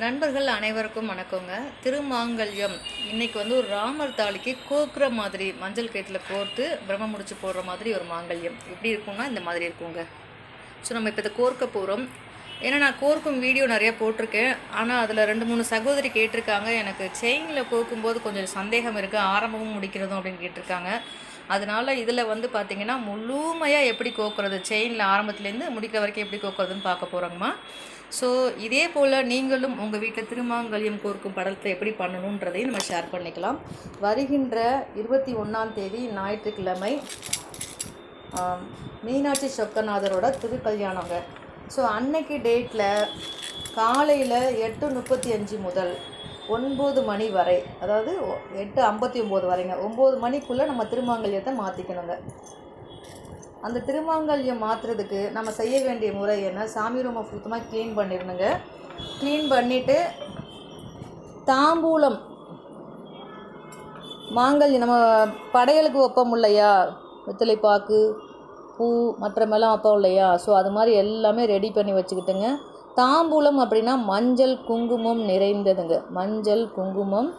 நண்பர்கள் அனைவருக்கும் வணக்கங்க. திருமாங்கல்யம். இன்னைக்கு வந்து ஒரு ராமர் தாலிக்கு கோக்குற மாதிரி மஞ்சள் கயிற்றில் கோர்த்து பிரம்ம முடிச்சு போடுற மாதிரி ஒரு மாங்கல்யம். எப்படி இருக்கும்னா இந்த மாதிரி இருக்குங்க. ஸோ நம்ம இப்போ இதை கோர்க்க போகிறோம் ஏன்னா நான் கோர்க்கும் வீடியோ நிறைய போட்டிருக்கேன். ஆனால் அதில் ரெண்டு மூணு சகோதரி கேட்டிருக்காங்க. எனக்கு செயினில் கோர்க்கும்போது கொஞ்சம் சந்தேகம் இருக்குது ஆரம்பமும் முடிக்கிறதும் அப்படின்னு கேட்டிருக்காங்க. அதனால் இதில் வந்து பார்த்திங்கன்னா முழுமையாக எப்படி கோக்குறது? செயினில் ஆரம்பத்துலேருந்து முடிக்கிற வரைக்கும் எப்படி கோக்குறதுன்னு பார்க்க போகிறோங்கம்மா ஸோ இதே போல் நீங்களும் உங்கள் வீட்டில் திருமாங்கல்யம் கோர்க்கும் படத்தை எப்படி பண்ணணுன்றதையும் நம்ம ஷேர் பண்ணிக்கலாம். வருகின்ற இருபத்தி ஒன்றாம் தேதி ஞாயிற்றுக்கிழமை மீனாட்சி சொக்கநாதரோட திருக்கல்யாணங்க. ஸோ அன்னைக்கு டேட்டில் காலையில் எட்டு முப்பத்தி அஞ்சு முதல் ஒன்பது மணி வரை அதாவது எட்டு ஐம்பத்தி ஒம்பது வரைங்க ஒம்பது மணிக்குள்ளே நம்ம திருமாங்கல்யத்தை மாற்றிக்கணுங்க அந்த திருமாங்கல்யம் மாற்றுறதுக்கு நம்ம செய்ய வேண்டிய முறை என்ன? சாமி ரூமை சுத்தமாக க்ளீன் பண்ணிடணுங்க. க்ளீன் பண்ணிவிட்டு தாம்பூலம் மாங்கல்யம் நம்ம படையலுக்கு வைப்போம் இல்லையா? வெத்தலை பாக்கு பூ மற்றமெல்லாம் வைப்போம் இல்லையா? ஸோ அது மாதிரி எல்லாமே ரெடி பண்ணி வச்சுக்கிட்டுங்க. தாம்பூலம் அப்படின்னா மஞ்சள் குங்குமம் நிறைந்ததுங்க. மஞ்சள் குங்குமம்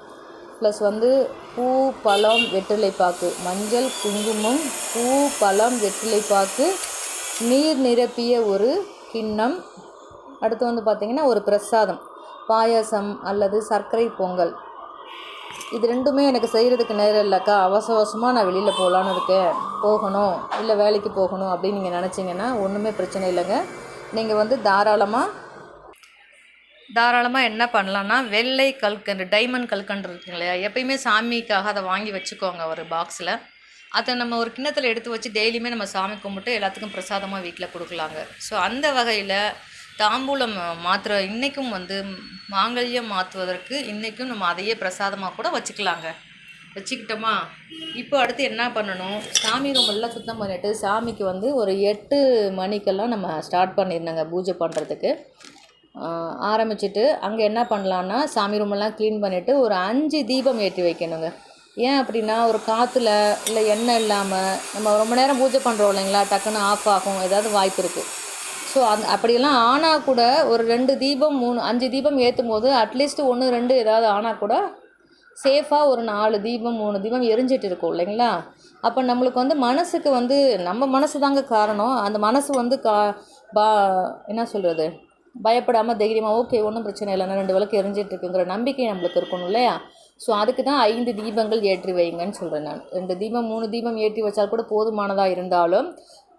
ப்ளஸ் வந்து பூ பழம் வெற்றிலைப்பாக்கு. மஞ்சள் குங்குமம் பூ பழம் வெற்றிலைப்பாக்கு. நீர் நிரப்பிய ஒரு கிண்ணம். அடுத்து வந்து பார்த்திங்கன்னா ஒரு பிரசாதம். பாயாசம் அல்லது சர்க்கரை பொங்கல். இது ரெண்டுமே எனக்கு செய்கிறதுக்கு நேரம் இல்லைக்கா. அவசர அவசரமாக நான் வெளியில் போகலான்னு இருக்கேன். போகணும். இல்லை வேலைக்கு போகணும் அப்படின்னு நீங்கள் நினச்சிங்கன்னா ஒன்றுமே பிரச்சனை இல்லைங்க. நீங்கள் வந்து தாராளமாக தாராளமாக என்ன பண்ணலான்னா வெள்ளை கல்கண்டு டைமண்ட் கல்கண்டு இருக்குங்க இல்லையா? எப்பயுமே சாமிக்காக அதை வாங்கி வச்சுக்கோங்க ஒரு பாக்ஸில் அதை நம்ம ஒரு கிண்ணத்தில் எடுத்து வச்சு டெய்லியுமே நம்ம சாமி கும்பிட்டு எல்லாத்துக்கும் பிரசாதமாக வீட்டில் கொடுக்கலாங்க. ஸோ அந்த வகையில் தாம்பூலம் மாத்திர இன்றைக்கும் வந்து மாங்கல்யம் மாற்றுவதற்கு இன்றைக்கும் நம்ம அதையே பிரசாதமாக கூட வச்சுக்கலாங்க. வச்சுக்கிட்டோமா? இப்போ அடுத்து என்ன பண்ணணும்? சாமி ரூமெல்லாம் சுத்தம் பண்ணிவிட்டு சாமிக்கு வந்து ஒரு எட்டு மணிக்கெல்லாம் நம்ம ஸ்டார்ட் பண்ணிடணுங்க பூஜை பண்ணுறதுக்கு ஆரம்பிச்சிட்டு அங்கே என்ன பண்ணலான்னா சாமி ரூமெல்லாம் க்ளீன் பண்ணிவிட்டு ஒரு அஞ்சு தீபம் ஏற்றி வைக்கணுங்க. ஏன் அப்படின்னா ஒரு காற்றுல இல்லை எண்ணெய் இல்லாமல் நம்ம ரொம்ப நேரம் பூஜை பண்ணுறோம் இல்லைங்களா டக்குன்னு ஆஃப் ஆகும் ஏதாவது வாய்ப்பு இருக்குது ஸோ அந் அப்படியெல்லாம் ஆனால் கூட ஒரு ரெண்டு தீபம் மூணு அஞ்சு தீபம் ஏற்றும் போது அட்லீஸ்ட் ஒன்று ரெண்டு ஏதாவது ஆனால் கூட சேஃபாக ஒரு நாலு தீபம் மூணு தீபம் எரிஞ்சிட்டு இருக்கும் இல்லைங்களா? அப்போ நம்மளுக்கு வந்து மனசுக்கு வந்து நம்ம மனசு தாங்க காரணம். அந்த மனசு வந்து கா பா என்ன சொல்கிறது பயப்படாமல் தைரியமாக ஓகே ஒன்றும் பிரச்சனை இல்லைன்னா ரெண்டு விளக்கு எரிஞ்சிட்ருக்குங்கிற நம்பிக்கை நம்மளுக்கு இருக்கணும் இல்லையா? ஸோ அதுக்கு தான் ஐந்து தீபங்கள் ஏற்றி வைங்கன்னு சொல்கிறேன் நான். ரெண்டு தீபம் மூணு தீபம் ஏற்றி வச்சால் கூட போதுமானதாக இருந்தாலும்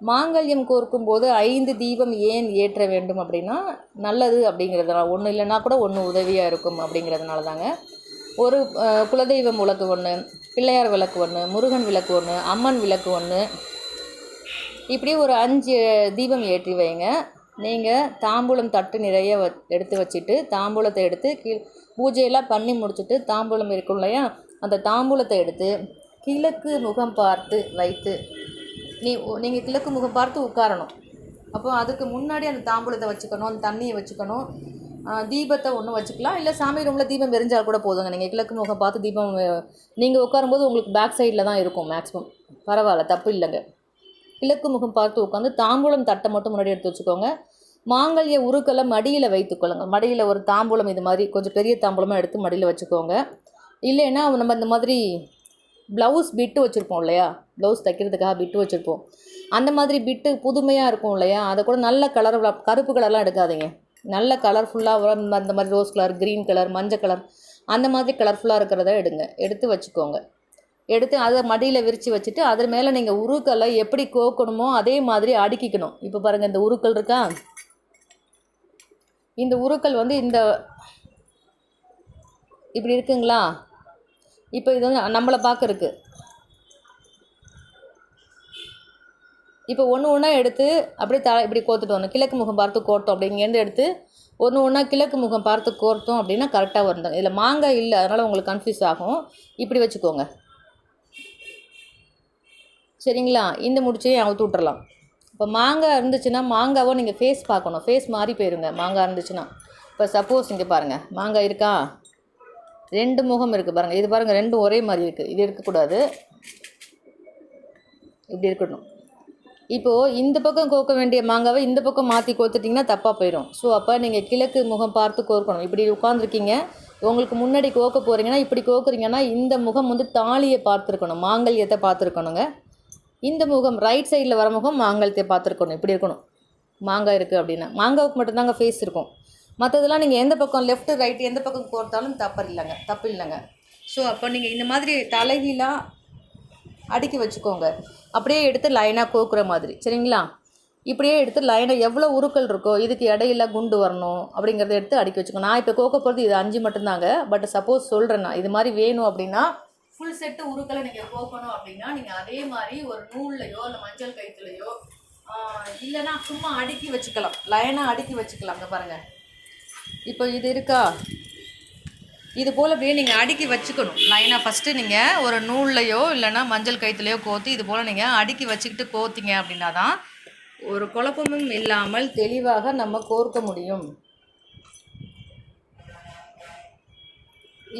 மாங்கல்யம் கோர்க்கும் போது ஐந்து தீபம் ஏன் ஏற்ற வேண்டும் அப்படின்னா நல்லது அப்படிங்கிறதுனால ஒன்று இல்லைன்னா கூட ஒன்று உதவியாக இருக்கும் அப்படிங்கிறதுனால தாங்க. ஒரு குலதெய்வம் விளக்கு ஒன்று பிள்ளையார் விளக்கு ஒன்று முருகன் விளக்கு ஒன்று அம்மன் விளக்கு ஒன்று இப்படி ஒரு அஞ்சு தீபம் ஏற்றி வைங்க. நீங்கள் தாம்பூலம் தட்டு நிறைய வ எடுத்து வச்சுட்டு தாம்பூலத்தை எடுத்து கீழ் பூஜையெல்லாம் பண்ணி முடிச்சுட்டு தாம்பூலம் இருக்கும் இல்லையா? அந்த தாம்பூலத்தை எடுத்து கிழக்கு முகம் பார்த்து வைத்து நீ நீங்கள் கிழக்கு முகம் பார்த்து உட்காரணும். அப்போ அதுக்கு முன்னாடி அந்த தாம்பூலத்தை வச்சுக்கணும் அந்த தண்ணியை வச்சுக்கணும். தீபத்தை ஒன்று வச்சுக்கலாம். இல்லை சாமி ரூமில் தீபம் எரிஞ்சால் கூட போதுங்க. நீங்கள் கிழக்கு முகம் பார்த்து தீபம் நீங்கள் உட்காரும்போது உங்களுக்கு பேக் சைடில் தான் இருக்கும் மேக்ஸிமம் பரவாயில்ல தப்பு இல்லைங்க. கிழக்கு முகம் பார்த்து உட்காந்து தாம்பூலம் தட்டை மட்டும் முன்னாடி எடுத்து வச்சுக்கோங்க. மாங்கல்ய உருக்களை மடியில் வைத்துக்கொள்ளுங்க மடியில் ஒரு தாம்பூலம் இது மாதிரி கொஞ்சம் பெரிய தாம்பூலமாக எடுத்து மடியில் வச்சுக்கோங்க. இல்லைன்னா நம்ம இந்த மாதிரி ப்ளவுஸ் பிட்டு வச்சுருப்போம் இல்லையா? ப்ளவுஸ் தைக்கிறதுக்காக பிட்டு வச்சுருப்போம். அந்த மாதிரி பிட்டு புதுமையாக இருக்கும் இல்லையா? அதை கூட நல்ல கலர் கருப்பு கலர்லாம் எடுக்காதீங்க. நல்ல கலர்ஃபுல்லாக அந்த மாதிரி ரோஸ் கலர் க்ரீன் கலர் மஞ்சள் கலர் அந்த மாதிரி கலர்ஃபுல்லாக இருக்கிறத எடுங்க. எடுத்து வச்சுக்கோங்க. எடுத்து அதை மடியில் விரித்து வச்சுட்டு அது மேலே நீங்கள் உருக்களை எப்படி கோக்கணுமோ அதே மாதிரி அடுக்கிக்கணும். இப்போ பாருங்கள் இந்த உருக்கள் இருக்கா? இந்த உருக்கள் வந்து இந்த இப்படி இருக்குங்களா? இப்போ இது வந்து நம்மளை பார்க்கறக்கு இப்போ ஒன்று ஒன்றா எடுத்து அப்படியே த இப்படி கோத்துட்டு வரணும். கிழக்கு முகம் பார்த்து கோர்த்தோம் அப்படிங்கேருந்து எடுத்து ஒன்று ஒன்றா கிழக்கு முகம் பார்த்து கோர்த்தோம் அப்படின்னா கரெக்டாக வரும் இதில் மாங்காய் இல்லை அதனால் உங்களுக்கு கன்ஃபியூஸ் ஆகும். இப்படி வச்சுக்கோங்க. சரிங்களா? இந்த முடிச்சையும் அவுத்து விட்டுறலாம். இப்போ மாங்காய் இருந்துச்சுன்னா மாங்காவை நீங்கள் ஃபேஸ் பார்க்கணும். ஃபேஸ் மாறி போயிருங்க மாங்காய் இருந்துச்சுன்னா. இப்போ சப்போஸ் இங்கே பாருங்கள் மாங்காய் இருக்கா? ரெண்டு முகம் இருக்குது பாருங்கள் இது பாருங்கள் ரெண்டும் ஒரே மாதிரி இருக்குது இது இருக்கக்கூடாது இப்படி இருக்கணும். இப்போது இந்த பக்கம் கோக்க வேண்டிய மாங்காவை இந்த பக்கம் மாற்றி கோத்துட்டிங்கன்னா தப்பாக போயிடும் ஸோ அப்போ நீங்கள் கிழக்கு முகம் பார்த்து கோர்க்கணும். இப்படி உட்காந்துருக்கீங்க உங்களுக்கு முன்னாடி கோக்க போகிறீங்கன்னா இப்படி கோக்குறீங்கன்னா இந்த முகம் வந்து தாலியை பார்த்துருக்கணும். மாங்கல்யத்தை பார்த்துருக்கணுங்க. இந்த முகம் ரைட் சைடில் வர முகம் மாங்கல்யத்தை பார்த்துருக்கணும். இப்படி இருக்கணும். மாங்காய் இருக்குது அப்படின்னா. மாங்காவுக்கு மட்டும்தாங்க ஃபேஸ் இருக்கும். மற்றதெல்லாம் நீங்கள் எந்த பக்கம் லெஃப்ட்டு ரைட்டு எந்த பக்கம் கோர்த்தாலும் தப்பு இல்லைங்க. தப்பு இல்லைங்க. ஸோ அப்போ நீங்கள் இந்த மாதிரி தலைகீழாக அடுக்கி வச்சுக்கோங்க. அப்படியே எடுத்து லைனாக கோக்குற மாதிரி. சரிங்களா? இப்படியே எடுத்து லைனாக எவ்வளோ உருக்கள் இருக்கோ இதுக்கு இடையில குண்டு வரணும் அப்படிங்கிறத எடுத்து அடுக்கி வச்சுக்கோங்க. நான் இப்போ கோக்க போகிறது இது அஞ்சு மட்டும்தாங்க. பட் சப்போஸ் சொல்கிறேன் நான். இது மாதிரி வேணும் அப்படின்னா ஃபுல் செட்டு உருக்களை நீங்கள் கோக்கணும் அப்படின்னா நீங்கள் அதே மாதிரி ஒரு நூல்லையோ இல்லை மஞ்சள் கயிற்றுலையோ இல்லைன்னா சும்மா அடுக்கி வச்சுக்கலாம். லைனாக அடுக்கி வச்சுக்கலாம் இங்கே பாருங்கள் இப்போ இது இருக்கா? இது போல் அப்படியே நீங்கள் அடுக்கி வச்சுக்கணும். லைனாக ஃபஸ்ட்டு நீங்கள் ஒரு நூல்லையோ இல்லைன்னா மஞ்சள் கயிற்றுலையோ கோத்து இது போல் நீங்கள் அடுக்கி வச்சுக்கிட்டு கோத்திங்க அப்படின்னா தான் ஒரு குழப்பமும் இல்லாமல் தெளிவாக நம்ம கோர்க்க முடியும்.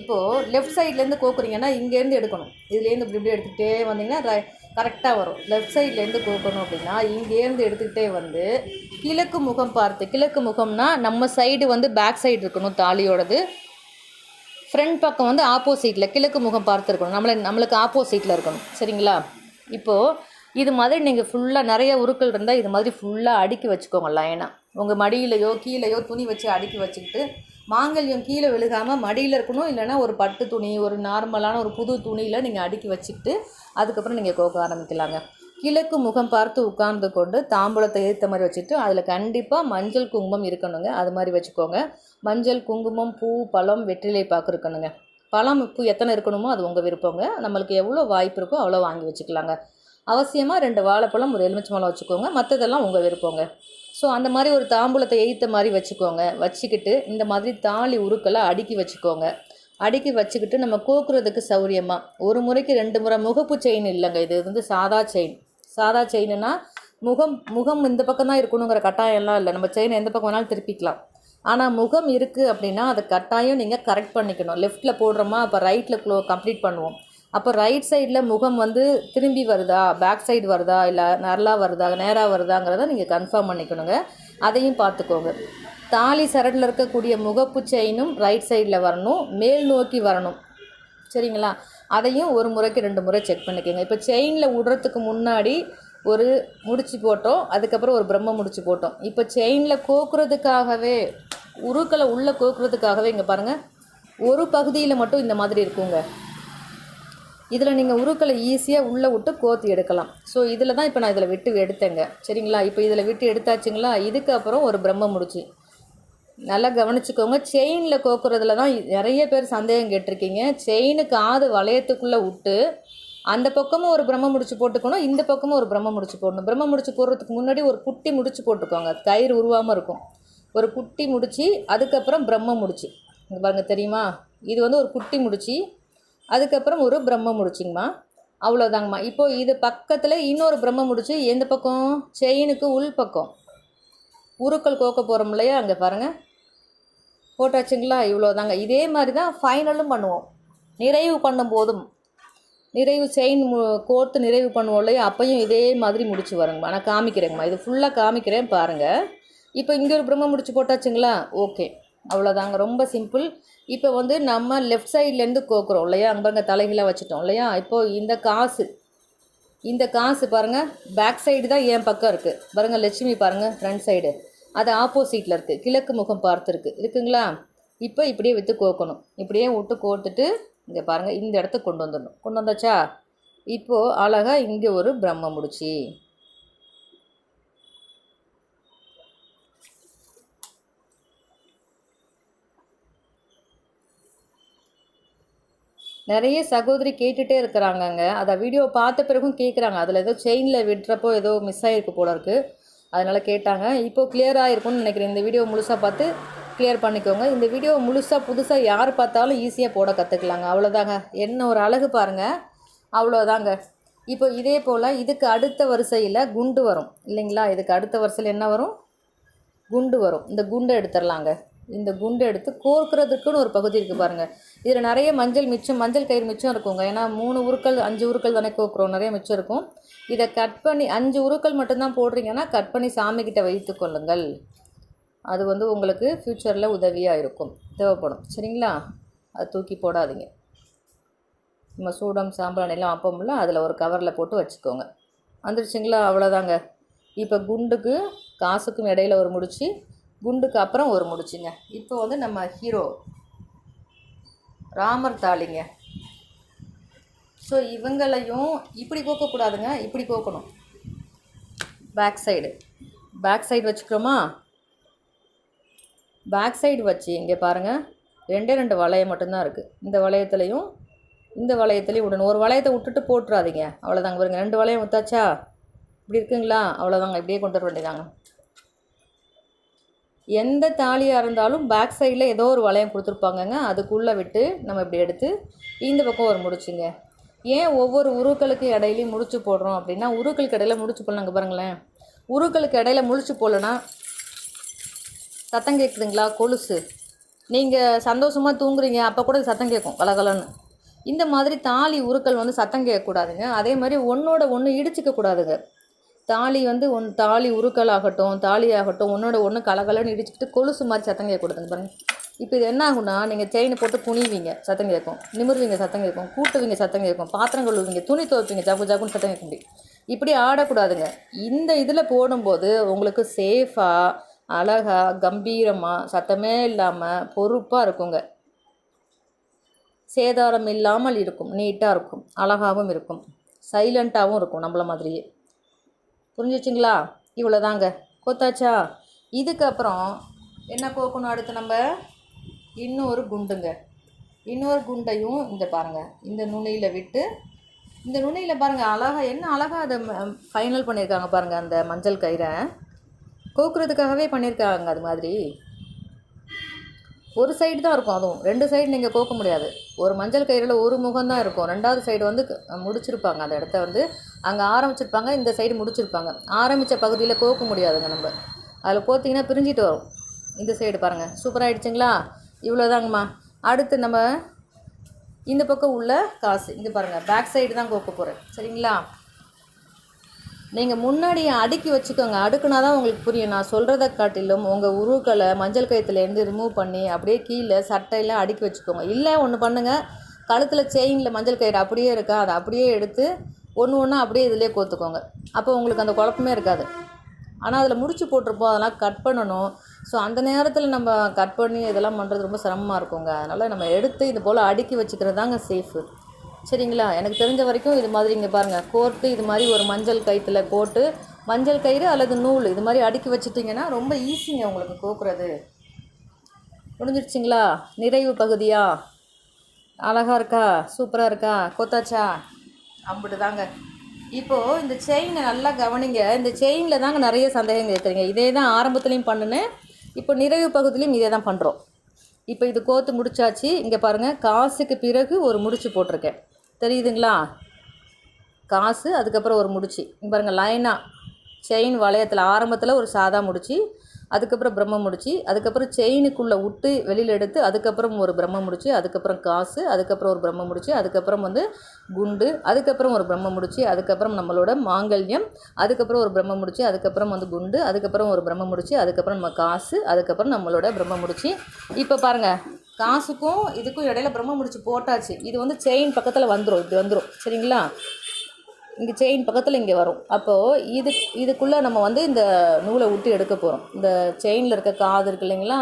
இப்போது லெஃப்ட் சைட்லேருந்து கோக்குறீங்கன்னா இங்கேருந்து எடுக்கணும். இதுலேருந்து இப்படி இப்படி எடுத்துக்கிட்டே வந்தீங்கன்னா கரெக்டாக வரும். லெஃப்ட் சைட்லேருந்து கோக்கணும் அப்படின்னா இங்கேருந்து எடுத்துக்கிட்டே வந்து கிழக்கு முகம் பார்த்து கிழக்கு முகம்னா நம்ம சைடு வந்து பேக் சைடு இருக்கணும் தாலியோடது. ஃப்ரண்ட் பக்கம் வந்து ஆப்போசிட்டில் கிழக்கு முகம் பார்த்து இருக்கணும். நம்மளை நம்மளுக்கு ஆப்போசிட்டில் இருக்கணும். சரிங்களா? இப்போது இது மாதிரி நீங்கள் ஃபுல்லாக நிறைய உருக்கள் இருந்தால் இது மாதிரி ஃபுல்லாக அடுக்கி வச்சுக்கோங்க லைனாக உங்கள் மடியிலையோ கீழேயோ துணி வச்சு அடுக்கி வச்சுக்கிட்டு மாங்கல்யம் கீழே விழுகாமல் மடியில் இருக்கணும். இல்லைன்னா ஒரு பட்டு துணி ஒரு நார்மலான ஒரு புது துணியில் நீங்கள் அடுக்கி வச்சுக்கிட்டு அதுக்கப்புறம் நீங்கள் கோக்க ஆரம்பிக்கலாங்க. கிழக்கு முகம் பார்த்து உட்கார்ந்து கொண்டு தாம்பூலத்தை ஏற்ற மாதிரி வச்சுட்டு அதில் கண்டிப்பாக மஞ்சள் குங்குமம் இருக்கணுங்க. அது மாதிரி வச்சுக்கோங்க. மஞ்சள் குங்குமம் பூ பழம் வெற்றிலை பாக்கு இருக்கணுங்க. பழம் பூ எத்தனை இருக்கணுமோ அது உங்கள் விருப்பங்க. நம்மளுக்கு எவ்வளோ வாய்ப்பு இருக்கோ அவ்வளோ வாங்கி வச்சுக்கலாங்க. அவசியமாக ரெண்டு வாழைப்பழம் ஒரு எலுமிச்சம்பழம் வச்சுக்கோங்க. மற்றதெல்லாம் உங்கள் விருப்பங்க. ஸோ அந்த மாதிரி ஒரு தாம்பூலத்தை எய்த்த மாதிரி வச்சுக்கோங்க. வச்சுக்கிட்டு இந்த மாதிரி தாலி உருக்களை அடுக்கி வச்சுக்கோங்க. அடுக்கி வச்சுக்கிட்டு நம்ம கோக்குறதுக்கு சௌரியமாக ஒரு முறைக்கு ரெண்டு முறை முகப்பு செயின் இல்லைங்க. இது வந்து சாதா செயின் சாதா செயின்னா முகம் முகம் இந்த பக்கம் தான் இருக்கணுங்கிற கட்டாயம்லாம் இல்லை. நம்ம செயின் எந்த பக்கம் வேணாலும் திருப்பிக்கலாம். ஆனால் முகம் இருக்குது அப்படின்னா அதை கட்டாயம் நீங்கள் கரெக்ட் பண்ணிக்கணும். லெஃப்ட்டில் போடுறோமா அப்போ ரைட்டில் க்ளோ கம்ப்ளீட் பண்ணுவோம். அப்போ ரைட் சைடில் முகம் வந்து திரும்பி வருதா? பேக் சைடு வருதா? இல்லை நல்லா வருதா? நேராக வருதாங்கிறத நீங்கள் கன்ஃபார்ம் பண்ணிக்கணுங்க. அதையும் பார்த்துக்கோங்க. தாலி சரடில் இருக்கக்கூடிய முகப்பு செயினும் ரைட் சைடில் வரணும். மேல் நோக்கி வரணும். சரிங்களா? அதையும் ஒரு முறைக்கு ரெண்டு முறை செக் பண்ணிக்கோங்க. இப்போ செயினில் விடுறதுக்கு முன்னாடி ஒரு முடிச்சு போட்டோம். அதுக்கப்புறம் ஒரு பிரம்ம முடிச்சு போட்டோம். இப்போ செயினில் கோக்குறதுக்காகவே உருக்களை உள்ளே கோக்குறதுக்காகவே இங்கே பாருங்கள் ஒரு பகுதியில் மட்டும் இந்த மாதிரி இருக்குங்க. இதில் நீங்கள் உருக்களை ஈஸியாக உள்ளே விட்டு கோத்து எடுக்கலாம். ஸோ இதில் தான் இப்போ நான் இதில் விட்டு எடுத்தேங்க. சரிங்களா? இப்போ இதில் விட்டு எடுத்தாச்சுங்களா? இதுக்கப்புறம் ஒரு பிரம்ம முடிச்சு. நல்லா கவனிச்சுக்கோங்க. செயினில் கோக்குறதுல தான் நிறைய பேர் சந்தேகம் கேட்டிருக்கீங்க. செயினுக்கு ஆது வளையத்துக்குள்ளே விட்டு அந்த பக்கமும் ஒரு பிரம்ம முடிச்சு போட்டுக்கணும். இந்த பக்கமும் ஒரு பிரம்ம முடிச்சு போடணும். பிரம்ம முடிச்சு போடுறதுக்கு முன்னாடி ஒரு குட்டி முடிச்சு போட்டுக்கோங்க. கயிறு உருவாமல் இருக்கும். ஒரு குட்டி முடிச்சு அதுக்கப்புறம் பிரம்ம முடிச்சு. இங்கே பாருங்கள் தெரியுமா? இது வந்து ஒரு குட்டி முடிச்சு. அதுக்கப்புறம் ஒரு பிரம்ம முடிச்சிங்கம்மா. அவ்வளோதாங்கம்மா இப்போது இது பக்கத்தில் இன்னொரு பிரம்ம முடிச்சு எந்த பக்கம்? செயினுக்கு உள் பக்கம். உருக்கள் கோக்க போகிறோம் இல்லையா? அங்கே பாருங்கள் போட்டாச்சுங்களா? இவ்வளோதாங்க இதே மாதிரி தான் ஃபைனலும் பண்ணுவோம். நிறைவு பண்ணும் போதும். நிறைவு செயின் மு கோர்த்து நிறைவு பண்ணுவோம் இல்லையா? அப்பையும் இதே மாதிரி முடிச்சு வருங்கம்மா. நான் காமிக்கிறேங்கம்மா. இது ஃபுல்லாக காமிக்கிறேன் பாருங்கள் இப்போ இங்கே ஒரு பிரம்ம முடிச்சு போட்டாச்சுங்களா? ஓகே. அவ்வளோதாங்க ரொம்ப சிம்பிள் இப்போ வந்து நம்ம லெஃப்ட் சைட்லேருந்து கோக்குறோம் இல்லையா? அங்கே பாருங்க தலைகீழாக வச்சுட்டோம் இல்லையா? இப்போது இந்த காசு இந்த காசு பாருங்கள் பேக் சைடு தான் என் பக்கம் இருக்குது பாருங்கள் லட்சுமி பாருங்கள் ஃப்ரண்ட் சைடு அது ஆப்போசிட்டில் இருக்குது கிழக்கு முகம் பார்த்துருக்கு. இருக்குங்களா? இப்போ இப்படியே விற்று கோக்கணும். இப்படியே விட்டு கோர்த்துட்டு இங்கே பாருங்கள் இந்த இடத்துக்கு கொண்டு வந்துடணும். கொண்டு வந்தாச்சா? இப்போது அழகாக இங்கே ஒரு பிரம்ம முடிச்சு. நிறைய சகோதரி கேட்டுகிட்டே இருக்கிறாங்கங்க. அதை வீடியோ பார்த்த பிறகும் கேட்குறாங்க அதில் ஏதோ செயினில் விடுறப்போ ஏதோ மிஸ் ஆகிருக்கு போல இருக்குது அதனால் கேட்டாங்க. இப்போது கிளியராக இருக்கும்னு நினைக்கிறேன். இந்த வீடியோ முழுசாக பார்த்து கிளியர் பண்ணிக்கோங்க. இந்த வீடியோ முழுசாக புதுசாக யார் பார்த்தாலும் ஈஸியாக போட கற்றுக்கலாங்க அவ்வளோதாங்க என்ன ஒரு அழகு பாருங்கள் அவ்வளோதாங்க இப்போ இதே போல் இதுக்கு அடுத்த வரிசையில் குண்டு வரும். இல்லைங்களா? இதுக்கு அடுத்த வரிசையில் என்ன வரும்? குண்டு வரும். இந்த குண்டை எடுத்துடலாங்க. இந்த குண்டு எடுத்து கோர்க்கிறதுக்குன்னு ஒரு பகுதி இருக்குது பாருங்கள் இதில் நிறைய மஞ்சள் மிச்சம் மஞ்சள் கயிறு மிச்சம் இருக்குங்க. ஏன்னா மூணு உருக்கள் அஞ்சு உருக்கள் தானே கோக்குறோம். நிறைய மிச்சம் இருக்கும். இதை கட் பண்ணி அஞ்சு உருக்கள் மட்டும்தான் போடுறீங்கன்னா கட் பண்ணி சாமிக்கிட்ட வைத்து கொள்ளுங்கள். அது வந்து உங்களுக்கு ஃப்யூச்சரில் உதவியாக இருக்கும். தேவைப்படும். சரிங்களா? அது தூக்கி போடாதீங்க. நம்ம சூடம் சாம்பிராணி எல்லாம் அப்போம்ல அதில் ஒரு கவரில் போட்டு வச்சுக்கோங்க. வந்துருச்சுங்களா? அவ்வளோதாங்க இப்போ குண்டுக்கு காசுக்கும் இடையில ஒரு முடிச்சு குண்டுக்கு அப்புறம் ஒரு முடிச்சுங்க. இப்போ வந்து நம்ம ஹீரோ ராமர் தாளிங்க. ஸோ இவங்களையும் இப்படி கோக்கக்கூடாதுங்க இப்படி கோக்கணும் பேக் சைடு பேக் சைடு வச்சுக்கிறோமா? பேக் சைடு வச்சு இங்கே பாருங்கள் ரெண்டே ரெண்டு வளையம் மட்டும்தான் இருக்குது இந்த வளையத்துலையும் இந்த வளையத்துலேயும் விடணும். ஒரு வளையத்தை விட்டுட்டு போட்டுறாதீங்க. அவ்வளோதாங்க பாருங்கள் ரெண்டு வளையம் வித்தாச்சா இப்படி இருக்குங்களா? அவ்வளோதாங்க இப்படியே கொண்டு வர வேண்டியதாங்க எந்த தாலியாக இருந்தாலும் பேக் சைடில் ஏதோ ஒரு வளையம் கொடுத்துருப்பாங்கங்க. அதுக்குள்ளே விட்டு நம்ம இப்படி எடுத்து இந்த பக்கம் ஒரு முடிச்சுங்க. ஏன் ஒவ்வொரு உருக்களுக்கு இடையிலையும் முடிச்சு போடுறோம் அப்படின்னா உருக்களுக்கு இடையில முடிச்சு போடலாங்க பாருங்களேன். உருக்களுக்கு இடையில முடிச்சு போடலன்னா சத்தம் கேட்குதுங்களா கொலுசு. நீங்கள் சந்தோஷமாக தூங்குறீங்க அப்போ கூட சத்தம் கேட்கும் கலகலன்னு. இந்த மாதிரி தாலி உருக்கள் வந்து சத்தம் கேட்கக்கூடாதுங்க. அதே மாதிரி ஒன்றோட ஒன்று இடிச்சிக்க கூடாதுங்க தாலி வந்து ஒன் தாலி உருக்கள் ஆகட்டும் தாலி ஆகட்டும் ஒன்றோட ஒன்று கலகலன்னு இடிச்சுக்கிட்டு கொலுசு மாதிரி சத்தம் கேட்கக்கூடாதுங்க பாருங்க. இப்போ இது என்ன ஆகும்னா நீங்கள் செயினை போட்டு குனிவீங்க சத்தம் கேட்கும். நிமிர்வீங்க சத்தம் கேட்கும். கூட்டுவீங்க சத்தம் கேட்கும். பாத்திரம் கழுவுவீங்க துணி துவைப்பீங்க ஜாக்கு ஜாக்குன்னு சத்தம் கேட்க முடியும் இப்படி ஆடக்கூடாதுங்க. இந்த இதில் போடும்போது உங்களுக்கு சேஃபாக அழகாக கம்பீரமாக சத்தமே இல்லாமல் பொறுப்பாக இருக்குங்க. சேதாரம் இல்லாமல் இருக்கும் நீட்டாக இருக்கும் அழகாகவும் இருக்கும் சைலண்ட்டாகவும் இருக்கும் நம்மள மாதிரியே. புரிஞ்சிச்சிங்களா? இவ்வளோதாங்க கொத்தாச்சா? இதுக்கப்புறம் என்ன கோக்கணும் அடுத்து நம்ம? இன்னொரு குண்டுங்க. இன்னொரு குண்டையும் இந்த பாருங்கள் இந்த நுனியில் விட்டு இந்த நுனியில் பாருங்கள் அழகாக என்ன அழகாக அதை ஃபைனல் பண்ணியிருக்காங்க பாருங்கள் அந்த மஞ்சள் கயிறை. கோக்குறதுக்காகவே பண்ணியிருக்காங்க அது மாதிரி. ஒரு சைடு தான் இருக்கும் அதுவும். ரெண்டு சைடு நீங்கள் கோக்க முடியாது. ஒரு மஞ்சள் கயிறில் ஒரு முகம் தான் இருக்கும். ரெண்டாவது சைடு வந்து முடிச்சிருப்பாங்க. அந்த இடத்த வந்து அங்கே ஆரம்பிச்சிருப்பாங்க. இந்த சைடு முடிச்சிருப்பாங்க. ஆரம்பித்த பகுதியில் கோக்க முடியாதுங்க நம்ம. அதில் கோத்திங்கன்னா பிரிஞ்சிட்டு வரும். இந்த சைடு பாருங்கள் சூப்பராக ஆகிடுச்சிங்களா இவ்வளோதாங்கம்மா அடுத்து நம்ம இந்த பக்கம் உள்ள காசு. இங்கே பாருங்கள் பேக் சைடு தான் கோக்க போகிறேன் சரிங்களா? நீங்கள் முன்னாடி அடுக்கி வச்சுக்கோங்க. அடுக்குனா தான் உங்களுக்கு புரியும். நான் சொல்கிறத காட்டிலும் உங்கள் உருக்களை மஞ்சள் கயத்துலேருந்து ரிமூவ் பண்ணி அப்படியே கீழே சட்டையில் அடுக்கி வச்சுக்கோங்க. இல்லை ஒன்று பண்ணுங்கள் கழுத்தில் செயினில் மஞ்சள் கயிறு அப்படியே இருக்கா அதை அப்படியே எடுத்து ஒன்று ஒன்றா அப்படியே இதிலே கோத்துக்கோங்க. அப்போ உங்களுக்கு அந்த குழப்பமே இருக்காது. ஆனால் அதில் முடிச்சு போட்டிருப்போம். அதெல்லாம் கட் பண்ணணும். ஸோ அந்த நேரத்தில் நம்ம கட் பண்ணி இதெல்லாம் பண்ணுறது ரொம்ப சிரமமாக இருக்குங்க. அதனால் நம்ம எடுத்து இது போல் அடுக்கி வச்சுக்கிறது தாங்க சேஃபு சரிங்களா? எனக்கு தெரிஞ்ச வரைக்கும் இது மாதிரி இங்கே பாருங்கள் கோர்த்து இது மாதிரி ஒரு மஞ்சள் கயிற்றுல கோட்டு மஞ்சள் கயிறு அல்லது நூல் இது மாதிரி அடுக்கி வச்சுட்டிங்கன்னா ரொம்ப ஈஸிங்க உங்களுக்கு கோக்குறது. முடிஞ்சிருச்சிங்களா? நிறைவு பகுதியா? அழகாக இருக்கா? சூப்பராக இருக்கா? கொத்தாச்சா? அப்படிதாங்க தாங்க இப்போது இந்த செயினை நல்லா கவனிங்க. இந்த செயினில் தாங்க நிறைய சந்தேகம் கேட்குறீங்க இதே தான் ஆரம்பத்துலேயும் பண்ணினேன் இப்போ நிறைவு பகுதியிலையும் இதே தான் பண்ணுறோம் இப்போ இது கோத்து முடிச்சாச்சு. இங்கே பாருங்கள் காசுக்கு பிறகு ஒரு முடிச்சு போட்டிருக்கேன். தெரியுதுங்களா? காசு அதுக்கப்புறம் ஒரு முடிச்சு. பாருங்கள் லைனாக செயின் வளையத்தில் ஆரம்பத்தில் ஒரு சாதா முடிச்சு அதுக்கப்புறம் பிரம்ம முடிச்சு அதுக்கப்புறம் செயினுக்குள்ளே விட்டு வெளியில் எடுத்து அதுக்கப்புறம் ஒரு பிரம்ம முடிச்சு அதுக்கப்புறம் காசு அதுக்கப்புறம் ஒரு பிரம்ம முடிச்சு அதுக்கப்புறம் வந்து குண்டு அதுக்கப்புறம் ஒரு பிரம்ம முடிச்சு அதுக்கப்புறம் நம்மளோட மாங்கல்யம் அதுக்கப்புறம் ஒரு பிரம்ம முடிச்சு அதுக்கப்புறம் வந்து குண்டு அதுக்கப்புறம் ஒரு பிரம்ம முடிச்சு அதுக்கப்புறம் நம்ம காசு அதுக்கப்புறம் நம்மளோட பிரம்ம முடிச்சு. இப்போ பாருங்கள் காசுக்கும் இதுக்கும் இடையில பிரம்ம முடிச்சு போட்டாச்சு. இது வந்து செயின் பக்கத்தில் வந்துடும் இப்படி வந்துடும் சரிங்களா? இங்கே செயின் பக்கத்தில் இங்கே வரும். அப்போது இது இதுக்குள்ளே நம்ம வந்து இந்த நூலை விட்டு எடுக்க போகிறோம் இந்த செயினில் இருக்க காது இருக்கு இல்லைங்களா?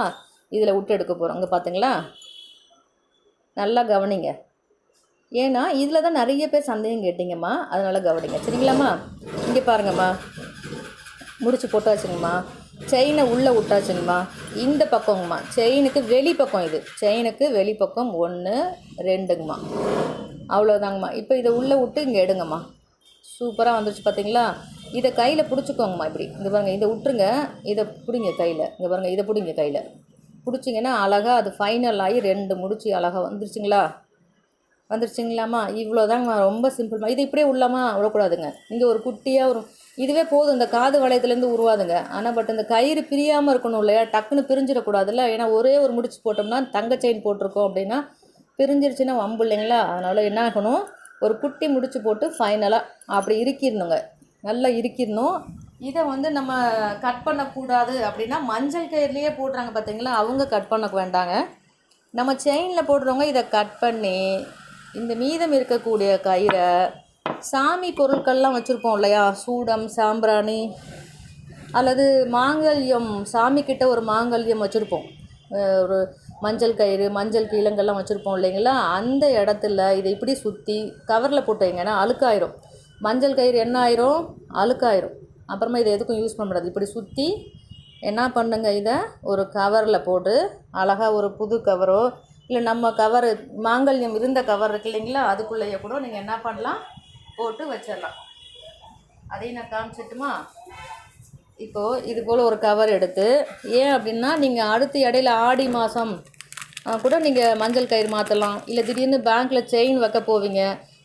இதில் விட்டு எடுக்க போகிறோம் இங்கே பார்த்தீங்களா நல்லா கவனிங்க. ஏன்னா இதில் தான் நிறைய பேர் சந்தேகம் கேட்டிங்கம்மா. அதனால் கவனிங்க. சரிங்களாம்மா? இங்கே பாருங்கம்மா. முடிச்சு போட்டாச்சுங்கம்மா. செயினை உள்ளே விட்டாச்சுங்கம்மா இந்த பக்கங்கம்மா செயினுக்கு வெளிப்பக்கம் இது. செயினுக்கு வெளிப்பக்கம் ஒன்று ரெண்டுங்கம்மா. அவ்வளோதாங்கம்மா இப்போ இதை உள்ளே விட்டு இங்கே எடுங்கம்மா. சூப்பராக வந்துருச்சு பார்த்தீங்களா இதை கையில் பிடிச்சிக்கோங்கம்மா இப்படி. இங்கே பாருங்கள் இதை விட்டுருங்க. இதை பிடிங்க கையில். இங்கே பாருங்கள் இதை பிடிங்க கையில். பிடிச்சிங்கன்னா அழகாக அது ஃபைனல் ஆகி ரெண்டு முடிச்சு அழகாக வந்துருச்சுங்களா? வந்துருச்சுங்களாம்மா. இவ்வளோதாங்கம்மா ரொம்ப சிம்பிள்மா இது இப்படியே உள்ளாமா விடக்கூடாதுங்க. இங்கே ஒரு குட்டியாக ஒரு இதுவே போதும். இந்த காது வளையத்துலேருந்து உருவாதுங்க. ஆனால் பட் இந்த கயிறு பிரியாமல் இருக்கணும் இல்லையா? டக்குன்னு பிரிஞ்சிடக்கூடாதுல்ல? ஏன்னா ஒரே ஒரு முடிச்சு போட்டோம்னா தங்க செயின் போட்டிருக்கோம் அப்படின்னா பிரிஞ்சிருச்சுன்னா வம்பு இல்லைங்களா அதனால் என்ன ஆகணும்? ஒரு குட்டி முடிச்சு போட்டு ஃபைனலாக அப்படி இறுக்கிடணுங்க. நல்லா இருக்கிடணும் இதை வந்து நம்ம கட் பண்ணக்கூடாது அப்படின்னா மஞ்சள் கயிறுலேயே போடுறாங்க பார்த்தீங்களா அவங்க கட் பண்ண வேண்டாங்க. நம்ம செயினில் போடுறவங்க இதை கட் பண்ணி இந்த மீதம் இருக்கக்கூடிய கயிறை சாமி பொருட்கள்லாம் வச்சுருப்போம் இல்லையா? சூடம் சாம்பிராணி அல்லது மாங்கல்யம் சாமி கிட்ட ஒரு மாங்கல்யம் வச்சுருப்போம். ஒரு மஞ்சள் கயிறு மஞ்சள் கீழங்கெல்லாம் வச்சுருப்போம் இல்லைங்களா? அந்த இடத்துல இதை இப்படி சுற்றி கவரில் போட்டு வைங்கன்னா அழுக்காயிரும். மஞ்சள் கயிறு என்ன ஆயிரும்? அழுக்காயிரும். அப்புறமா இதை எதுக்கும் யூஸ் பண்ண முடியாது. இப்படி சுற்றி என்ன பண்ணுங்க இதை? ஒரு கவரில் போட்டு அழகாக ஒரு புது கவரோ இல்லை நம்ம கவர் மாங்கல்யம் இருந்த கவர் இருக்கு இல்லைங்களா? அதுக்குள்ளேயே கூட நீங்கள் என்ன பண்ணலாம்? போட்டு வச்சிடலாம். அதையும் நான் காமிச்சிட்டுமா? இப்போது இது போல் ஒரு கவர் எடுத்து ஏன் அப்படின்னா நீங்கள் அடுத்த இடையில ஆடி மாதம் கூட நீங்கள் மஞ்சள் கயிறு மாற்றலாம் இல்லை திடீர்னு பேங்க்கில் செயின் வைக்க போவீங்க.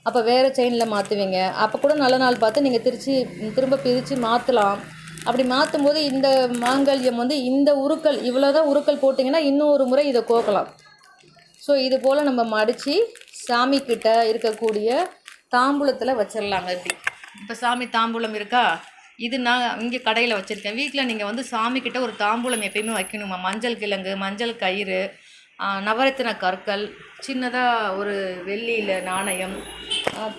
அப்போ வேறு செயினில் மாற்றுவீங்க அப்போ கூட நல்ல நாள் பார்த்து நீங்கள் திருச்சி திரும்ப பிரித்து மாற்றலாம் அப்படி மாற்றும் போது இந்த மாங்கல்யம் வந்து இந்த உருக்கள் இவ்வளோ தான் உருக்கள் போட்டிங்கன்னா இன்னும் ஒரு முறை இதை கோக்கலாம். ஸோ இது போல் நம்ம மடித்து சாமிக்கிட்ட இருக்கக்கூடிய தாம்பூலத்தில் வச்சிடலாங்க இப்படி. இப்போ சாமி தாம்பூலம் இருக்கா? இது நான் இங்கே கடையில் வச்சுருக்கேன். வீட்டில் நீங்கள் வந்து சாமிக்கிட்ட ஒரு தாம்பூலம் எப்பயுமே வைக்கணுமா? மஞ்சள் கிழங்கு மஞ்சள் கயிறு நவரத்தின கற்கள் சின்னதாக ஒரு வெள்ளியில் நாணயம்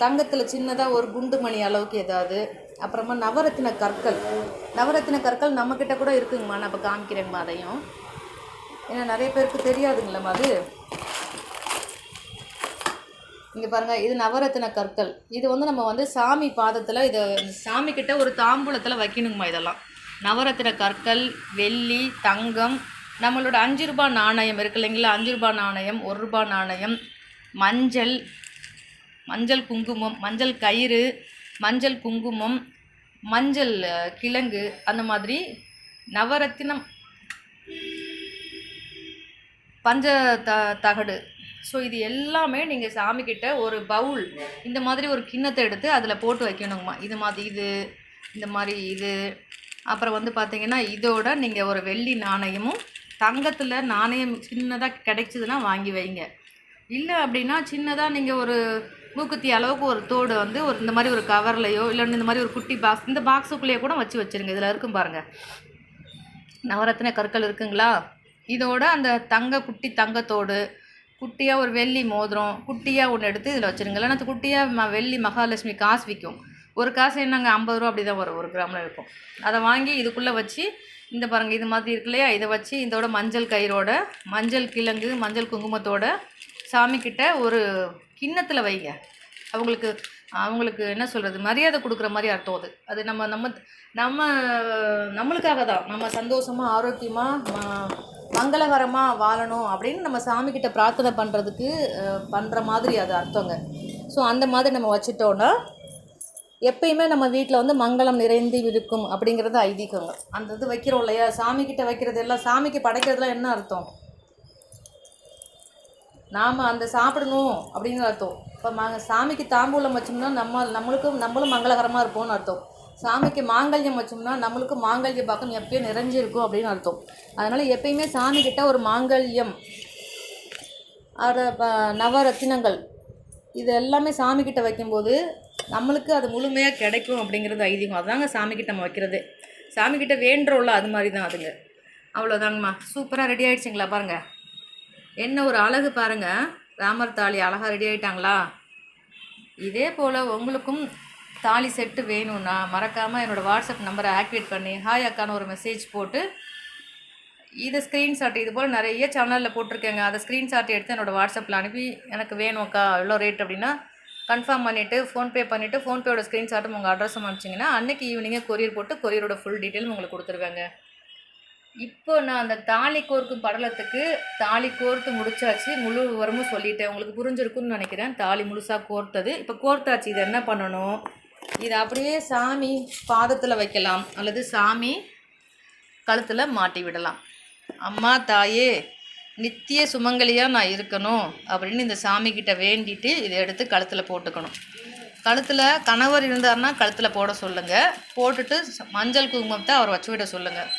தங்கத்தில் சின்னதாக ஒரு குண்டு மணி அளவுக்கு ஏதாவது அப்புறமா நவரத்தின கற்கள். நவரத்தின கற்கள் நம்மக்கிட்ட கூட இருக்குங்கம்மா. நான் இப்போ காமிக்கிறேங்கம்மா அதையும். ஏன்னா நிறைய பேருக்கு தெரியாதுங்களம்மா அது. இங்கே பாருங்கள் இது நவரத்தின கற்கள். இது வந்து நம்ம வந்து சாமி பாதத்தில் இதை சாமி கிட்ட ஒரு தாம்பூலத்தில் வைக்கணுங்கம்மா இதெல்லாம். நவரத்தின கற்கள் வெள்ளி தங்கம் நம்மளோட அஞ்சு ரூபாய் நாணயம் இருக்கு இல்லைங்களா? அஞ்சு ரூபாய் நாணயம் ஒரு ரூபாய் நாணயம் மஞ்சள் மஞ்சள் குங்குமம் மஞ்சள் கயிறு மஞ்சள் குங்குமம் மஞ்சள் கிழங்கு அந்த மாதிரி நவரத்தினம் பஞ்ச த தகடு ஸோ இது எல்லாமே நீங்கள் சாமிக்கிட்ட ஒரு பவுல் இந்த மாதிரி ஒரு கிண்ணத்தை எடுத்து அதில் போட்டு வைக்கணுங்கம்மா. இது மாதிரி இது இந்த மாதிரி இது. அப்புறம் வந்து பார்த்தீங்கன்னா இதோட நீங்கள் ஒரு வெள்ளி நாணயமும் தங்கத்தில் நாணயம் சின்னதாக கிடைச்சதுன்னா வாங்கி வைங்க. இல்லை அப்படின்னா சின்னதாக நீங்கள் ஒரு மூக்குத்தி அளவுக்கு ஒரு தோடு வந்து ஒரு இந்த மாதிரி ஒரு கவர்லையோ இல்லை இந்த மாதிரி ஒரு குட்டி பாக்ஸ் இந்த பாக்ஸுக்குள்ளேயே கூட வச்சு வச்சுருங்க. இதில் இருக்கும் பாருங்கள் நவரத்தின கற்கள் இருக்குங்களா? இதோட அந்த தங்க குட்டி தங்கத்தோடு குட்டியாக ஒரு வெள்ளி மோதிரம் குட்டியாக ஒன்று எடுத்து இதில் வச்சுருங்க. இல்லைன்னா அது குட்டியாக ம வெள்ளி மகாலட்சுமி காசு விற்கும் ஒரு காசு என்னங்க? ஐம்பது ரூபா அப்படி தான் வரும். ஒரு கிராமில் இருக்கும். அதை வாங்கி இதுக்குள்ளே வச்சு இந்த பாருங்கள் இது மாதிரி இருக்கு இல்லையா? இதை வச்சு இதோட மஞ்சள் கயிறோட மஞ்சள் கிழங்கு மஞ்சள் குங்குமத்தோட சாமிக்கிட்ட ஒரு கிண்ணத்தில் வைங்க. அவங்களுக்கு அவங்களுக்கு என்ன சொல்கிறது மரியாதை கொடுக்குற மாதிரி அர்த்தம் அது. அது நம்ம நம்ம நம்ம நம்மளுக்காக தான். நம்ம சந்தோஷமாக ஆரோக்கியமாக மங்களகரமாக வாழணும் அப்படின்னு நம்ம சாமிக்கிட்ட பிரார்த்தனை பண்ணுறதுக்கு பண்ணுற மாதிரி அது அர்த்தங்க. ஸோ அந்த மாதிரி நம்ம வச்சுட்டோன்னா எப்பயுமே நம்ம வீட்டில் வந்து மங்களம் நிறைந்து இருக்கும் அப்படிங்கிறது ஐதீகங்க. அந்த இது வைக்கிறோம் இல்லையா? சாமிக்கிட்ட வைக்கிறது எல்லாம் சாமிக்கு படைக்கிறதுலாம் என்ன அர்த்தம்? நாம் அந்த சாப்பிடணும் அப்படின்னு அர்த்தம். இப்போ ம சாமிக்கு தாம்பூலம் வச்சோம்னா நம்ம நம்மளுக்கும் நம்மளும் மங்களகரமாக இருப்போம்னு அர்த்தம். சாமிக்கு மாங்கல்யம் வச்சோம்னா நம்மளுக்கு மாங்கல்ய பாக்கம் எப்பயும் நிறைஞ்சிருக்கும் அப்படின்னு அர்த்தம். அதனால் எப்பயுமே சாமிக்கிட்ட ஒரு மாங்கல்யம் அதை நவரத்தினங்கள் இது எல்லாமே சாமிக்கிட்ட வைக்கும்போது நம்மளுக்கு அது முழுமையாக கிடைக்கும் அப்படிங்கிறது ஐதீகம். அதாங்க சாமிக்கிட்ட நம்ம வைக்கிறது. சாமிக்கிட்ட வேண்டுறோம்ல அது மாதிரி தான் அதுங்க. அவ்வளோதாங்கம்மா சூப்பராக ரெடி ஆகிடுச்சிங்களா பாருங்கள் என்ன ஒரு அழகு பாருங்க. ராமர் தாலி அழகாக ரெடி ஆகிட்டாங்களா இதே போல் உங்களுக்கும் தாலி செட்டு வேணும்னா மறக்காமல் என்னோடய வாட்ஸ்அப் நம்பரை ஆக்டிவேட் பண்ணி ஹாய் அக்கான்னு ஒரு மெசேஜ் போட்டு இதை ஸ்க்ரீன்ஷாட் இது போல் நிறைய சேனலில் போட்டிருக்கேங்க. அதை ஸ்க்ரீன்ஷாட் எடுத்து என்னோடய வாட்ஸ்அப்பில் அனுப்பி எனக்கு வேணும் அக்கா எவ்வளோ ரேட் அப்படின்னா கன்ஃபார்ம் பண்ணிவிட்டு ஃபோன்பே பண்ணிவிட்டு ஃபோன்பேயோட ஸ்க்ரீன்ஷாட்டும் உங்கள் அட்ரஸும் அனுப்பிச்சிங்கன்னா அன்றைக்கி ஈவினிங்கே கொரியர் போட்டு கொரியரோட ஃபுல் டீட்டெயிலும் உங்களுக்கு கொடுத்துருவேங்க. இப்போ நான் அந்த தாலி கோர்க்கும் படலத்துக்கு தாலி கோர்த்து முடிச்சாச்சு முழு விவரமும் சொல்லிட்டேன். உங்களுக்கு புரிஞ்சிருக்கும்னு நினைக்கிறேன். தாலி முழுசாக கோர்த்தது. இப்போ கோர்த்தாச்சு. இது என்ன பண்ணணும்? இதை அப்படியே சாமி பாதத்தில் வைக்கலாம் அல்லது சாமி கழுத்தில் மாட்டி விடலாம். அம்மா தாயே நித்திய சுமங்கலியாக நான் இருக்கணும் அப்படின்னு இந்த சாமிக்கிட்ட வேண்டிட்டு இதை எடுத்து கழுத்தில் போட்டுக்கணும். கழுத்தில் கணவர் இருந்தாருன்னா கழுத்தில் போட சொல்லுங்கள் போட்டுட்டு மஞ்சள் குங்குமத்தை அவர் வச்சு விட சொல்லுங்கள்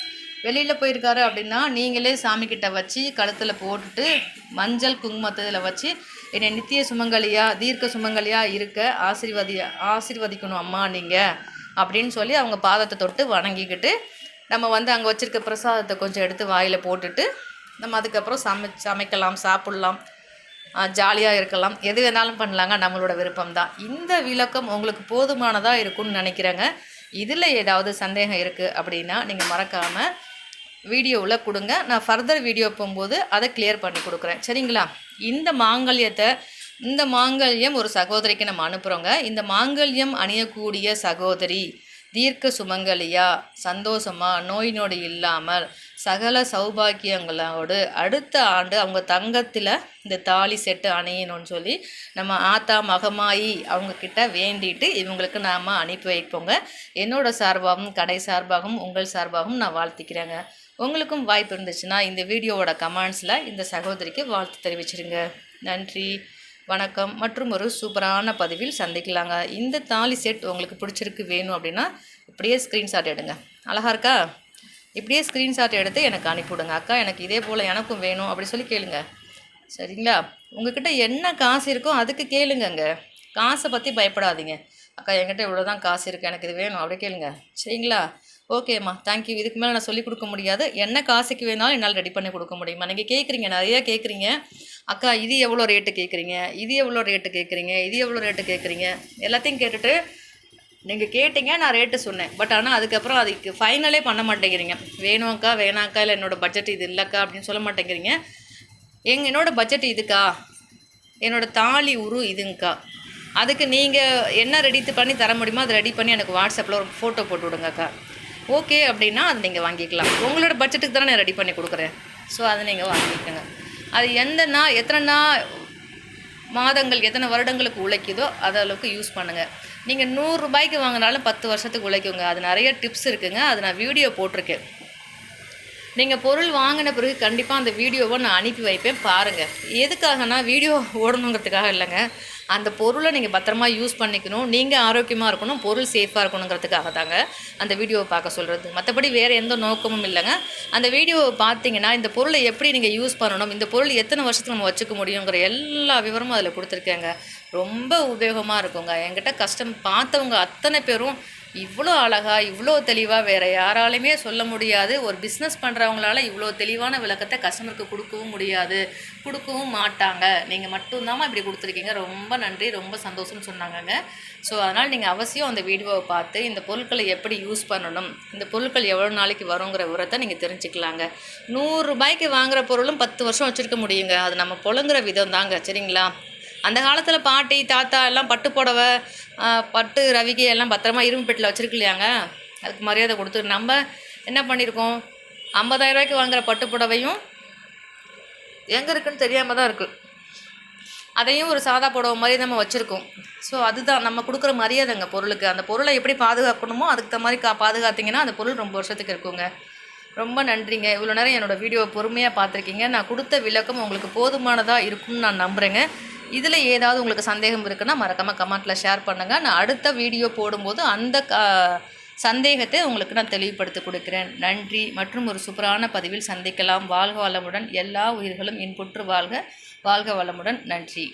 வெளியில் போயிருக்காரு அப்படின்னா நீங்களே சாமிக்கிட்ட வச்சு கழுத்தில் போட்டுட்டு மஞ்சள் குங்குமத்தில் வச்சு என்னை நித்திய சுமங்கலியா தீர்க்க சுமங்கலியா இருக்க ஆசீர்வதி ஆசீர்வதிக்கணும் அம்மா நீங்கள் அப்படின்னு சொல்லி அவங்க பாதத்தை தொட்டு வணங்கிக்கிட்டு நம்ம வந்து அங்கே வச்சுருக்க பிரசாதத்தை கொஞ்சம் எடுத்து வாயில் போட்டுட்டு நம்ம அதுக்கப்புறம் சமை சமைக்கலாம் சாப்பிட்லாம். ஜாலியாக இருக்கலாம். எது வேணாலும் பண்ணலாங்க நம்மளோட விருப்பம் தான் இந்த விளக்கம் உங்களுக்கு போதுமானதாக இருக்கும்னு நினைக்கிறேங்க. இதில் ஏதாவது சந்தேகம் இருக்குது அப்படின்னா நீங்கள் மறக்காமல் வீடியோவில் கொடுங்க. நான் ஃபர்தர் வீடியோ போகும்போது அதை கிளியர் பண்ணி கொடுக்குறேன். சரிங்களா? இந்த மாங்கல்யத்தை இந்த மாங்கல்யம் ஒரு சகோதரிக்கு நம்ம அனுப்புகிறோங்க இந்த மாங்கல்யம் அணியக்கூடிய சகோதரி தீர்க்க சுமங்கலியா சந்தோஷமா நோய் நொடி இல்லாமல் சகல சௌபாக்கியங்களோடு அடுத்த ஆண்டு அவங்க தங்கத்தில் இந்த தாலி செட்டு அணியணும்னு சொல்லி நம்ம ஆத்தா மகமாயி அவங்கக்கிட்ட வேண்டிட்டு இவங்களுக்கு நாம் அனுப்பி வைப்போங்க. என்னோட சார்பாகவும் கடை சார்பாகவும் உங்கள் சார்பாகவும் நான் வாழ்த்திக்கிறேங்க. உங்களுக்கும் வாய்ப்பு இருந்துச்சுன்னா இந்த வீடியோவோட கமெண்ட்ஸில் இந்த சகோதரிக்கு வாழ்த்து தெரிவிச்சிருங்க. நன்றி வணக்கம். மற்றும் ஒரு சூப்பரான பதிவில் சந்திக்கலாங்க. இந்த தாலி செட் உங்களுக்கு பிடிச்சிருக்கு வேணும் அப்படின்னா இப்படியே ஸ்க்ரீன்ஷாட் எடுங்க. அழகா இருக்கா? இப்படியே ஸ்க்ரீன்ஷாட் எடுத்து எனக்கு அனுப்பிவிடுங்க. அக்கா எனக்கு இதே போல் எனக்கும் வேணும். அப்படி சொல்லி கேளுங்க. சரிங்களா? உங்ககிட்ட என்ன காசு இருக்கோ அதுக்கு கேளுங்கங்க. காசை பற்றி பயப்படாதீங்க. அக்கா என்கிட்ட இவ்வளோ தான் காசு இருக்குது எனக்கு இது வேணும். அப்படி கேளுங்க. சரிங்களா? ஓகேம்மா தேங்க்யூ இதுக்கு மேலே நான் சொல்லிக் கொடுக்க முடியாது. என்ன காசுக்கு வேணாலும் என்னால் ரெடி பண்ணி கொடுக்க முடியுமா? நீங்கள் கேட்குறீங்க நிறைய கேட்குறீங்க அக்கா இது எவ்வளோ ரேட்டு கேட்குறீங்க இது எவ்வளோ ரேட்டு கேட்குறீங்க இது எவ்வளோ ரேட்டு கேட்குறீங்க எல்லாத்தையும் கேட்டுட்டு நீங்கள் கேட்டீங்க நான் ரேட்டு சொன்னேன். பட் ஆனால் அதுக்கப்புறம் அதுக்கு ஃபைனலே பண்ண மாட்டேங்கிறீங்க. வேணும்க்கா வேணாக்கா இல்லை என்னோடய பட்ஜெட் இது இல்லைக்கா அப்படின்னு சொல்ல மாட்டேங்கிறீங்க. எங்கள் என்னோடய பட்ஜெட் இதுக்கா? என்னோடய தாலி உரு இதுங்கக்கா அதுக்கு நீங்கள் என்ன ரெடி பண்ணி தர முடியுமோ அதை ரெடி பண்ணி எனக்கு வாட்ஸ்அப்பில் ஒரு ஃபோட்டோ போட்டு விடுங்கக்கா. ஓகே அப்படின்னா அதை நீங்கள் வாங்கிக்கலாம். உங்களோட பட்ஜெட்டுக்கு தானே நான் ரெடி பண்ணி கொடுக்குறேன். ஸோ அதை நீங்கள் வாங்கிக்கோங்க. அது எந்த நாள் எத்தனை நாள் மாதங்கள் எத்தனை வருடங்களுக்கு உழைக்குதோ அது அளவுக்கு யூஸ் பண்ணுங்கள் நீங்கள் நூறுரூபாய்க்கு வாங்கினாலும் பத்து வருஷத்துக்கு உழைக்குங்க. அது நிறைய டிப்ஸ் இருக்குங்க. அது நான் வீடியோ போட்டிருக்கேன். நீங்கள் பொருள் வாங்கின பிறகு கண்டிப்பாக அந்த வீடியோவை நான் அனுப்பி வைப்பேன். பாருங்கள் எதுக்காகனா வீடியோ ஓடணுங்கிறதுக்காக இல்லைங்க. அந்த பொருளை நீங்கள் பத்திரமா யூஸ் பண்ணிக்கணும். நீங்கள் ஆரோக்கியமாக இருக்கணும் பொருள் சேஃபாக இருக்கணுங்கிறதுக்காக தாங்க அந்த வீடியோவை பார்க்க சொல்கிறது மற்றபடி வேறு எந்த நோக்கமும் இல்லைங்க. அந்த வீடியோவை பார்த்தீங்கன்னா இந்த பொருளை எப்படி நீங்கள் யூஸ் பண்ணணும் இந்த பொருள் எத்தனை வருஷத்துக்கு நம்ம வச்சுக்க முடியுங்கிற எல்லா விவரமும் அதில் கொடுத்துருக்கேங்க. ரொம்ப உபயோகமாக இருக்குங்க. என்கிட்ட கஷ்டம் பார்த்தவங்க அத்தனை பேரும் இவ்வளோ அழகாக இவ்வளோ தெளிவாக வேறு யாராலையுமே சொல்ல முடியாது. ஒரு பிஸ்னஸ் பண்ணுறவங்களால இவ்வளோ தெளிவான விளக்கத்தை கஸ்டமருக்கு கொடுக்கவும் முடியாது. கொடுக்கவும் மாட்டாங்க. நீங்கள் மட்டும்தாம்மா இப்படி கொடுத்துருக்கீங்க. ரொம்ப நன்றி. ரொம்ப சந்தோஷம்னு சொன்னாங்கங்க. ஸோ அதனால் நீங்கள் அவசியம் அந்த வீடியோவை பார்த்து இந்த பொருட்களை எப்படி யூஸ் பண்ணணும் இந்த பொருட்கள் எவ்வளோ நாளைக்கு வருங்கிற உரத்தை நீங்கள் தெரிஞ்சுக்கலாங்க. நூறுரூபாய்க்கு வாங்குற பொருளும் பத்து வருஷம் வச்சுருக்க முடியுங்க. அது நம்ம புழங்குற விதம் தாங்க சரிங்களா? அந்த காலத்தில் பாட்டி தாத்தா எல்லாம் பட்டு புடவை பட்டு ரவிகை எல்லாம் பத்திரமா இரும்பு பெட்டில் வச்சிருக்கு இல்லையாங்க? அதுக்கு மரியாதை கொடுத்து நம்ம என்ன பண்ணியிருக்கோம் 50000 ரூபாய்க்கு பட்டு புடவையும் எங்கே இருக்குன்னு தெரியாமல் தான் இருக்குது அதையும் ஒரு சாதா புடவை மாதிரி நம்ம வச்சுருக்கோம். ஸோ அதுதான் நம்ம கொடுக்குற மரியாதைங்க பொருளுக்கு. அந்த பொருளை எப்படி பாதுகாக்கணுமோ அதுக்கு தகுந்த மாதிரி கா பாதுகாத்தீங்கன்னா அந்த பொருள் ரொம்ப வருஷத்துக்கு இருக்குங்க. ரொம்ப நன்றிங்க. இவ்வளோ நேரம் என்னோட வீடியோவை பொறுமையாக பார்த்துருக்கீங்க. நான் கொடுத்த விளக்கம் உங்களுக்கு போதுமானதாக இருக்கும்னு நான் நம்புகிறேங்க இதில் ஏதாவது உங்களுக்கு சந்தேகம் இருக்குன்னா மறக்காமல் கமெண்ட்டில் ஷேர் பண்ணுங்கள் நான் அடுத்த வீடியோ போடும்போது அந்த சந்தேகத்தை உங்களுக்கு நான் தெளிவுபடுத்தி கொடுக்கிறேன். நன்றி. மற்றும் ஒரு சூப்பரான பதிவில் சந்திக்கலாம். வாழ்க வளமுடன். எல்லா உயிர்களும் இன்புற்று வாழ்க. வாழ்க வளமுடன். நன்றி.